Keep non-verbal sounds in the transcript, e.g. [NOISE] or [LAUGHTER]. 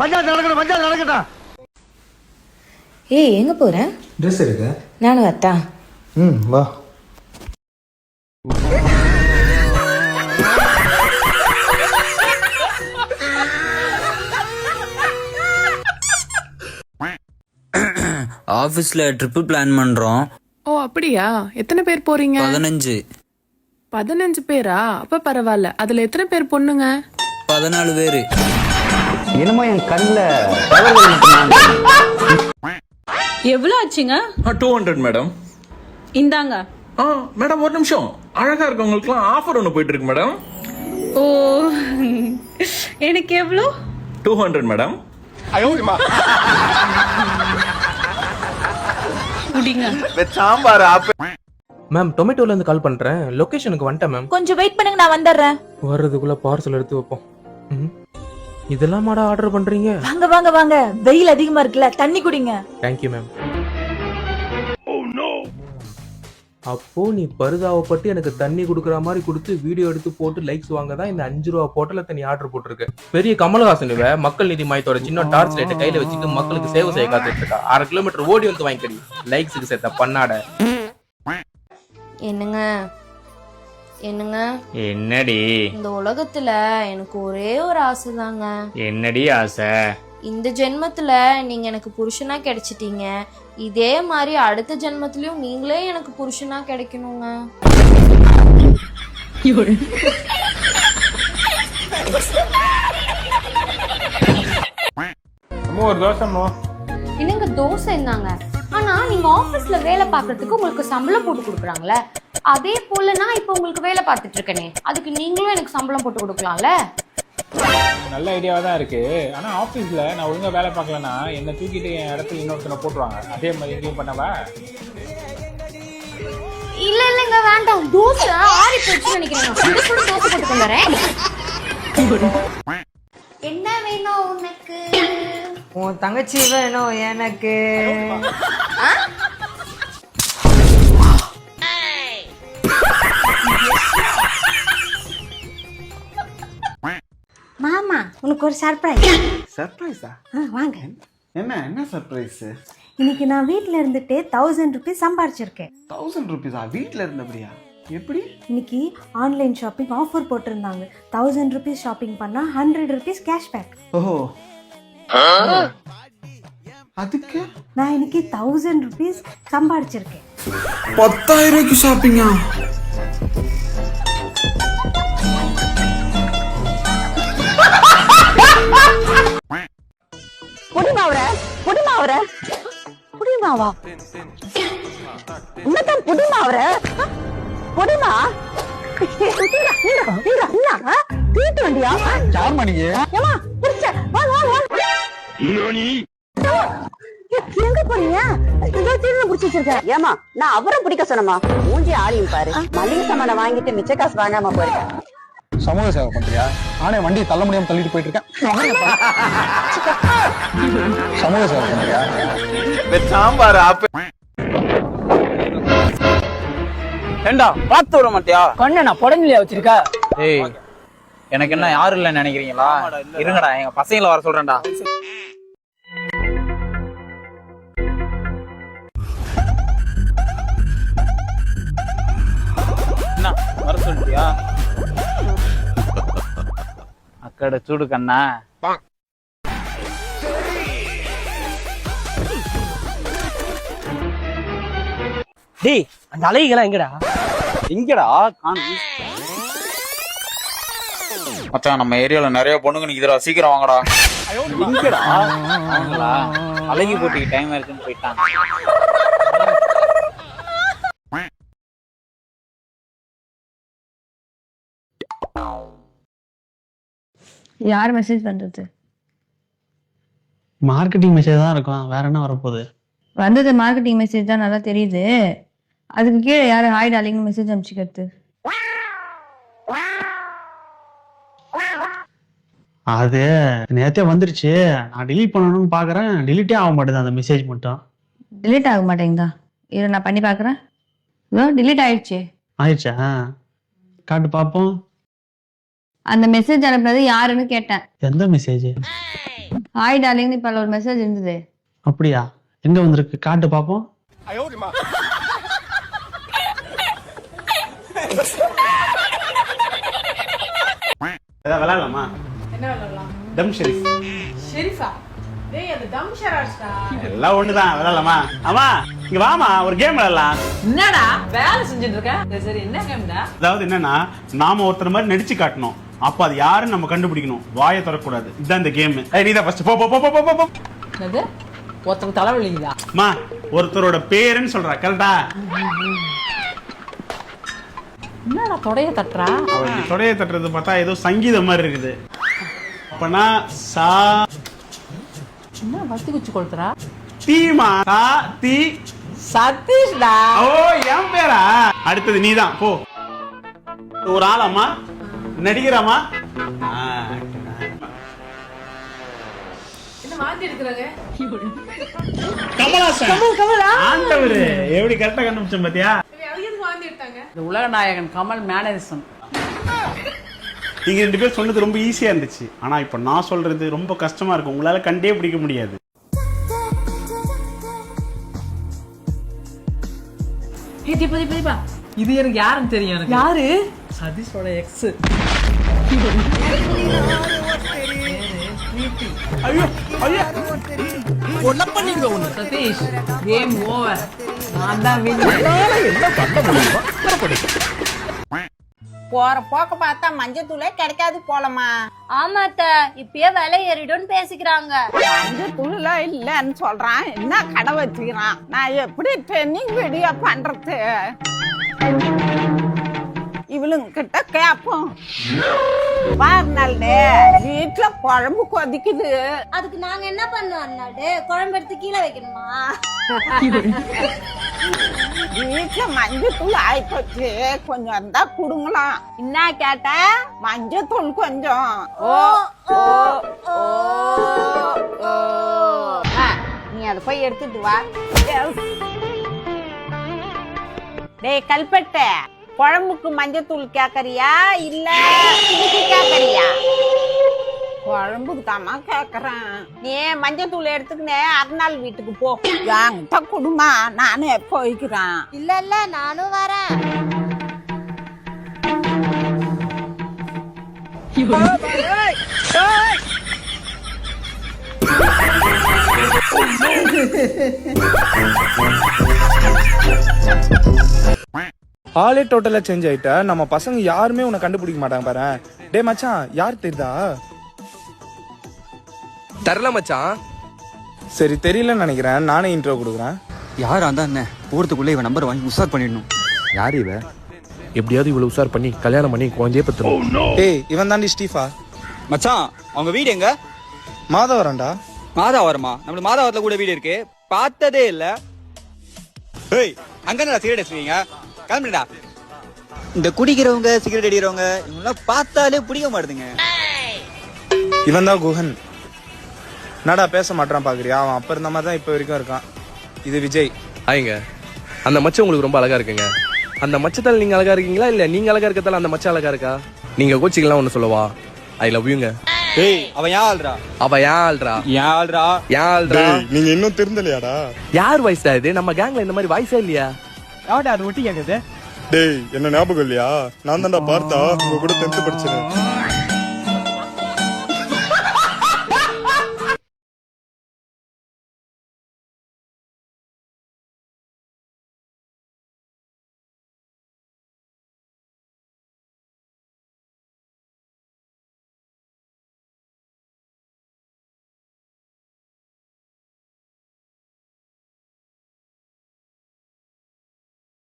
பஞ்சாயத்து நடக்கணும் பஞ்சாயத்து நடக்கட்டும். ஏய் எங்க போற? ட்ரெஸ் இருக்கு நானும் வரட்டா? ம் வா. ஆஃபீஸில் ட்ரிப்பு பிளான் பண்ணுறோம் ஓ அப்படியா? எத்தனை பேர் போறீங்க? பதினஞ்சு. பதினஞ்சு பேரா? அப்ப பரவாயில்ல. அதுல எத்தனை பேர் பொண்ணுங்க? பதினாலு பேர். என்னமோ என் கண்ணில் எவ்வளோ ஆச்சுங்க? டூ ஹண்ட்ரட் மேடம் இந்தாங்க. ஆ மேடம் ஒரு நிமிஷம். அழகா இருக்கவங்களுக்குலாம் ஆஃபர் ஒன்று போயிட்டு இருக்கு மேடம் ஓ எனக்கு எவ்வளோ? டூ ஹண்ட்ரட் மேடம் குடிங்க. மேம் டொமேட்டோல இருந்து கால் பண்றேன். லொகேஷனுக்கு வந்துட்டேன் மேம் கொஞ்சம் வெயிட் பண்ணுங்க நான் வந்துடுறேன். வர்றதுக்குள்ள பார்சல் எடுத்து வைப்போம். இதெல்லாம் மாடா ஆர்டர் பண்றீங்க? வாங்க வாங்க வாங்க. வெயில் அதிகமா இருக்குல்ல தண்ணி குடிங்க. தேங்க்யூ மேம் அப்போ நீ பரிதாபப்பட்டு எனக்கு தண்ணி கொடுக்குற மாதிரி கொடுத்து வீடியோ எடுத்து போட்டு லைக்ஸ் வாங்க தான் இந்த அஞ்சு ரூபா போட்டல தண்ணி ஆர்டர் போட்டிருக்க. பெரிய கமலஹாசன் இவ மக்கள் நீதி மையத்தோட சின்ன டார்ச் லைட்டை கையில வச்சுட்டு மக்களுக்கு சேவை செய்ய காத்துட்டு இருக்கா. அரை கிலோமீட்டர் ஓடி வந்து வாங்கிக்கடி. லைக்ஸுக்கு சேர்த்த பண்ணாட. என்னங்க? என்னங்க? என்னடி? இந்த உலகத்துல எனக்கு ஒரே ஒரு ஆசை தாங்க என்னடி ஆசை? இந்த ஜென்மத்துல நீங்க எனக்கு புருஷனா கிடைச்சிட்டீங்க. இதே மாதிரி அடுத்த ஜென்மத்திலயும் நீங்களே எனக்கு புருஷனா கிடைக்கணுங்க. என்னங்க தோசை இருந்தாங்க ஆனா நீங்க ஆபீஸ்ல வேலை பார்க்கறதுக்கு உங்களுக்கு சம்பளம் போட்டு கொடுக்குறாங்களே. அதே போல நான் இப்போ உங்களுக்கு வேலை பார்த்துட்டு இருக்கேனே அதுக்கு நீங்களும் எனக்கு சம்பளம் போட்டு கொடுக்கலாம்ல? நல்ல ஐடியாவா தான் இருக்கு. ஆனா ஆபீஸ்ல நான் ஒழுங்கா வேலை பார்க்கலன்னா என்ன தூக்கிட்டு என் இடத்துல இன்னொருத்தனை போட்டுருவாங்க. அதே மாதிரி எங்கேயும் பண்ணவா? இல்ல இல்லங்க வேண்டாம். தோசை ஆறி போச்சுன்னு நினைக்கிறேன் நான். சுட சுட தோசை போட்டு கொண்டு வரேன். என்ன வேணும் உனக்கு? உன் தங்கச்சி வேணும் எனக்கு. உனக்கு ஒரு சர்ப்ரைஸ் சர்ப்ரைஸா வாங்க. என்ன என்ன சர்ப்ரைஸ் இன்னைக்கு நான் வீட்ல இருந்துட்டு தௌசண்ட் ருபீஸ் சம்பாரிச்சிருக்கேன். தௌசண்ட் ருபீஸா வீட்டில் இருந்தபடியா? எப்படி? இன்னைக்கு ஆன்லைன் ஷாப்பிங் ஆஃபர் போட்டிருந்தாங்க. தௌசண்ட் ருபீஸ் ஷாப்பிங் பண்ணா ஹண்ட்ரட் ருபீஸ் கேஷ்பேக் ஓஹோ. அதுக்கு? நான் இன்னைக்கு தௌசண்ட் ருபீஸ் சம்பாரிச்சிருக்கேன். பத்தாயிரம் ரூபாய்க்கு ஷாப்பிங்கா புடிமாவர புடிமாவா உன்னதான் புடிமாவர புடிமா தீட்டு வண்டியா? யார் மணிக்கு ஏமா புடிச்ச வா வா வா. எங்க போறீங்க? இதோ திரும்ப புடிச்சு வச்சிருக்கேன் ஏமா நான் அவரை பிடிக்க சொன்னமா மூஞ்சி ஆளையும் பாரு. மளிகை சாமான வாங்கிட்டு மிச்ச காசு வாங்காம போயிருக்கேன் சமூக சேவை பண்றியா? நானே வண்டியை தள்ள முடியாம தள்ளிட்டு போயிட்டு இருக்கேன். சமூக சேவை சாம்பார் ஏண்டா பார்த்து விட மாட்டியா? கொண்ட நான் புடஞ்சிலியா வச்சிருக்க? ஏய் எனக்கு என்ன யாரும் இல்லைன்னு நினைக்கிறீங்களா? இருங்கடா எங்க பசங்களை வர சொல்றேன்டா. என்ன வர சொல்லிட்டியா? அக்கட சூடு கண்ணா. டேய் அந்த அழகிகளா எங்கடா? எங்கடா? காணும். மச்சான் நம்ம ஏரியால நிறைய பொண்ணுங்க நிக்குதுடா. சீக்கிரம் வாங்கடா. எங்கடா? அவங்களா அழகி போட்டிக்கு டைம் இருக்குன்னு போயிட்டாங்க யார் மெசேஜ் பண்றது? மார்க்கெட்டிங் மெசேஜ் தான் இருக்கும். வேற என்ன வரப்போகுது? வந்தது மார்க்கெட்டிங் மெசேஜ் தான் நல்லா தெரியுது. அதுக்கு கீழே யாரு? ஹாய் டார்லிங்னு மெசேஜ் அனுப்பிச்சிக்கிறது. அது நேத்தே வந்துருச்சு. நான் delete பண்ணணும்னு பாக்குறேன். Delete ஆக மாட்டேது அந்த மெசேஜ் மட்டும். Delete ஆக மாட்டேங்குதா? இரு நான் பண்ணி பார்க்குறேன் இதோ delete ஆயிடுச்சு. ஆயிடுச்சா? காட்டு பாப்போம். அந்த மெசேஜ் அனுப்புனது யாருன்னு கேட்டேன். எந்த மெசேஜ் ஹாய் டார்லிங் இப்ப ஒரு மெசேஜ் இருந்தது. அப்படியா? எங்க வந்திருக்கு? காட்டு பாப்போம். ஏதாவது விளையாடலாமா என்ன விளையாடலாம் டம் ஷெரீஃப். ஷெரீஃபா? டேய் அது தம் ஷராஜ்டா? எல்லாம் ஒண்ணுதான் விளையாடலாமா ஆமா இங்க வாமா ஒரு கேம் விளையாடலாம் என்னடா வேலை செஞ்சுட்டு இருக்க? சரி என்ன கேம்டா அதாவது என்னன்னா நாம ஒருத்தர் மாதிரி நடிச்சு காட்டணும். அப்ப அது யாருன்னு நம்ம கண்டுபிடிக்கணும். வாயை தரக்கூடாது இதுதான் இந்த கேம் நீ தான் ஃபர்ஸ்ட் போ போ போ போ போ, போ. என்னது? தலைவலிக்குதா? அம்மா ஒருத்தரோட பேருன்னு சொல்றா கரெக்டா என்னடா தொடைய தட்டுறா? அவன் தொடைய தட்டுறது பார்த்தா ஏதோ சங்கீதம் மாதிரி இருக்குது. அப்பனா சா என்ன வத்தி குச்சி கொளுத்துறா? தீமா சா தி. சதீஷ்டா? ஓ என் பேரா? அடுத்தது நீதான் போ. ஒரு ஆளாமா நடிகராமா ஆ, என்ன மாத்தி எடுக்கறாங்க? கமலாசன் ஆண்டவரு எப்படி கரெக்டா கண்டுபிடிச்சேன் பாத்தியா? எடுத்தாங்க இந்த உலக நாயகன் கமல் மேனரிசம் நீங்க ரெண்டு பேரும் சொன்னது ரொம்ப ஈஸியா இருந்துச்சு. ஆனா இப்ப நான் சொல்றது ரொம்ப கஷ்டமா இருக்கும். உங்களால கண்டே பிடிக்க முடியாது. ஏ தீபா தீபா தீபா. இது எனக்கு யாருன்னு தெரியும் எனக்கு. யாரு? சதீஷோட எக்ஸ் [LAUGHS] ஐயோ ஐயோ. சதீஷ் கேம் ஓவர் நான் தான் வின் போற போக்க பார்த்தா மஞ்சத்தூளே கிடைக்காது போலமா ஆமாத்த இப்பயே விலை ஏறிடும்னு பேசிக்கிறாங்க. மஞ்சத்தூள்லாம் இல்லன்னு சொல்றான். என்ன கடை வச்சுக்கிறான் நான் எப்படி ட்ரெயினிங் வீடியோ பண்றது? இவளுங்க கிட்ட கேப்போம் பாருனாலே வீட்டுல குழம்பு கொதிக்குது. அதுக்கு நாங்க என்ன அண்ணாடு குழம்பு எடுத்து கீழே வைக்கணுமா? வீட்டுல மஞ்சத்தூள் ஆயிப்போச்சு. கொஞ்சம் இருந்தா குடுங்களாம் என்ன கேட்ட? மஞ்சத்தூள் கொஞ்சம். ஓ ஓ ஓ ஓ நீ அதை போய் எடுத்துட்டு வா. டேய் கல்பட்ட. குழம்புக்கு மஞ்சத்தூள் கேக்கறியா? இல்ல இதுக்கு கேக்கறியா? குழம்புக்கு தாமா கேக்குறேன். நீ மஞ்சத்தூள் எடுத்துக்கினே அருணாள் வீட்டுக்கு போ. என்கிட்ட குடுமா நானே போய்க்கிறேன். இல்ல இல்ல நானும் வரேன். ஆளே டோட்டலா சேஞ்ச் ஆயிட்ட? நம்ம பசங்க யாருமே உன்னை கண்டுபிடிக்க மாட்டாங்க பாரு. டேய் மச்சான் யார் தெரியுதா? தரல மச்சான். சரி தெரியலன்னு நினைக்கிறேன். நானே இன்ட்ரோ கொடுக்குறேன். யாரா இருந்தா என்ன? போறதுக்குள்ள இவன் நம்பர் வாங்கி உசார் பண்ணிடணும். யார் இவ? எப்படியாவது இவ்வளவு உசார் பண்ணி கல்யாணம் பண்ணி குழந்தையே பத்துரும் டேய் இவன் தாண்டி ஸ்டீஃபா. மச்சான் அவங்க வீடு எங்க? மாதவரம்டா. மாதாவரமா? நம்மளுக்கு மாதாவரத்துல கூட வீடு இருக்கு. பார்த்ததே இல்ல. ஏய் அங்க என்ன வச்சுக்கீங்க கிளம்பிடா இந்த குடிக்கிறவங்க சிகரெட் அடிக்கிறவங்க இவங்கெல்லாம் பார்த்தாலே பிடிக்க மாட்டுதுங்க. இவன் தான் குஹன் என்னடா பேச மாட்டான் பாக்குறியா? அவன் அப்ப இருந்த மாதிரி தான் இப்ப வரைக்கும் இருக்கான். இது விஜய். ஆயிங்க. அந்த மச்சம் உங்களுக்கு ரொம்ப அழகா இருக்குங்க. அந்த மச்சத்தால நீங்க அழகா இருக்கீங்களா? இல்ல நீங்க அழகா இருக்கத்தால அந்த மச்சம் அழகா இருக்கா? நீங்க கோச்சிக்கலாம் ஒண்ணு சொல்லவா? ஐ லவ் யூங்க ஏய் அவன் ஏன் ஆள்றா? அவ ஏன் ஆள்றா? ஏன் ஆள்றா? ஏன் ஆள்றா? நீங்க இன்னும் திருந்தலையாடா? யார் வயசுடா இது? நம்ம கேங்ல இந்த மாதிரி வயசே இல்லையா? யார்டா அது ஒட்டி கேக்குது டேய் என்ன ஞாபகம் இல்லையா? நான் தான்டா பார்த்தா உங்க கூட டென்த் படிச்சேன்